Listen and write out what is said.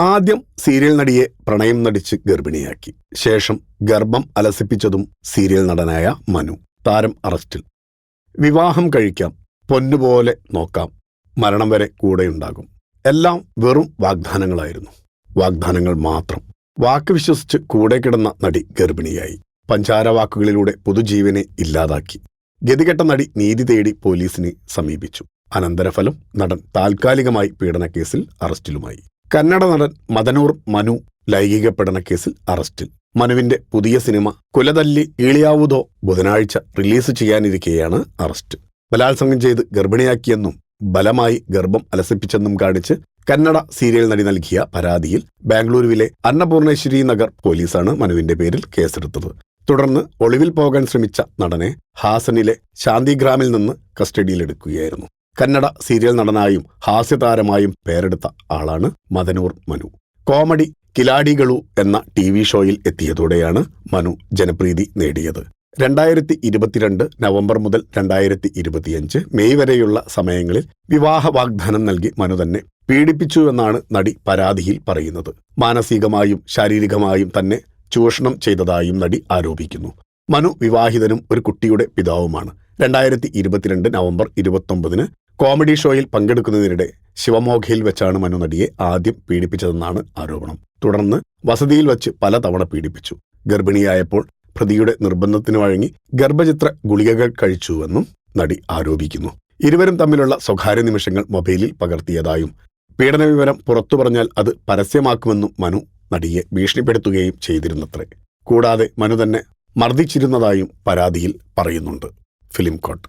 ആദ്യം സീരിയൽ നടിയെ പ്രണയം നടിച്ച് ഗർഭിണിയാക്കി. ശേഷം ഗർഭം അലസിപ്പിച്ചതും സീരിയൽ നടനായ മനു. താരം അറസ്റ്റിൽ. വിവാഹം കഴിക്കാം. പൊന്നുപോലെ നോക്കാം. മരണം വരെ കൂടെയുണ്ടാകും. എല്ലാം വെറും വാഗ്ദാനങ്ങളായിരുന്നു. വാഗ്ദാനങ്ങൾ മാത്രം. വാക്ക് വിശ്വസിച്ച് കൂടെ കിടന്ന നടി ഗർഭിണിയായി. പഞ്ചാര വാക്കുകളിലൂടെ പൊതുജീവനെ ഇല്ലാതാക്കി. ഗതികെട്ട നടി നീതി തേടി പോലീസിനെ സമീപിച്ചു. അനന്തരഫലം നടൻ താൽക്കാലികമായി പീഡനക്കേസിൽ അറസ്റ്റിലുമായി. കന്നഡ നടൻ മദനൂർ മനു ലൈംഗിക കേസിൽ അറസ്റ്റിൽ. മനുവിന്റെ പുതിയ സിനിമ കുലതല്ലി ഈളിയാവുതോ ബുധനാഴ്ച റിലീസ് ചെയ്യാനിരിക്കെയാണ് അറസ്റ്റ്. ബലാത്സംഗം ചെയ്ത് ഗർഭിണിയാക്കിയെന്നും ബലമായി ഗർഭം അലസിപ്പിച്ചെന്നും കാണിച്ച് കന്നഡ സീരിയൽ നടി നൽകിയ പരാതിയിൽ ബാംഗ്ലൂരുവിലെ അന്നപൂർണേശ്വരി നഗർ പോലീസാണ് മനുവിന്റെ പേരിൽ കേസെടുത്തത്. തുടർന്ന് ഒളിവിൽ പോകാൻ ശ്രമിച്ച നടനെ ഹാസനിലെ ശാന്തിഗ്രാമിൽ നിന്ന് കസ്റ്റഡിയിലെടുക്കുകയായിരുന്നു. കന്നഡ സീരിയൽ നടനായും ഹാസ്യതാരമായും പേരെടുത്ത ആളാണ് മദനൂർ മനു. കോമഡി കിലാഡികളു എന്ന ടി വി ഷോയിൽ എത്തിയതോടെയാണ് മനു ജനപ്രീതി നേടിയത്. രണ്ടായിരത്തി ഇരുപത്തിരണ്ട് നവംബർ മുതൽ രണ്ടായിരത്തി ഇരുപത്തിയഞ്ച് മെയ് വരെയുള്ള സമയങ്ങളിൽ വിവാഹ വാഗ്ദാനം നൽകി മനു തന്നെ പീഡിപ്പിച്ചു എന്നാണ് നടി പരാതിയിൽ പറയുന്നത്. മാനസികമായും ശാരീരികമായും തന്നെ ചൂഷണം ചെയ്തതായും നടി ആരോപിക്കുന്നു. മനു വിവാഹിതനും ഒരു കുട്ടിയുടെ പിതാവുമാണ്. രണ്ടായിരത്തി ഇരുപത്തിരണ്ട് നവംബർ ഇരുപത്തൊമ്പതിന് കോമഡി ഷോയിൽ പങ്കെടുക്കുന്നതിനിടെ ശിവമോഖയിൽ വെച്ചാണ് മനു നടിയെ ആദ്യം പീഡിപ്പിച്ചതെന്നാണ് ആരോപണം. തുടർന്ന് വസതിയിൽ വച്ച് പലതവണ പീഡിപ്പിച്ചു. ഗർഭിണിയായപ്പോൾ പ്രതിയുടെ നിർബന്ധത്തിന് വഴങ്ങി ഗർഭചിത്ര ഗുളികകൾ കഴിച്ചുവെന്നും നടി ആരോപിക്കുന്നു. ഇരുവരും തമ്മിലുള്ള സ്വകാര്യ നിമിഷങ്ങൾ മൊബൈലിൽ പകർത്തിയതായും പീഡന വിവരം പുറത്തു പറഞ്ഞാൽ അത് പരസ്യമാക്കുമെന്നും മനു നടിയെ ഭീഷണിപ്പെടുത്തുകയും ചെയ്തിരുന്നത്രേ. കൂടാതെ മനു തന്നെ മർദ്ദിച്ചിരുന്നതായും പരാതിയിൽ പറയുന്നുണ്ട്. Film coat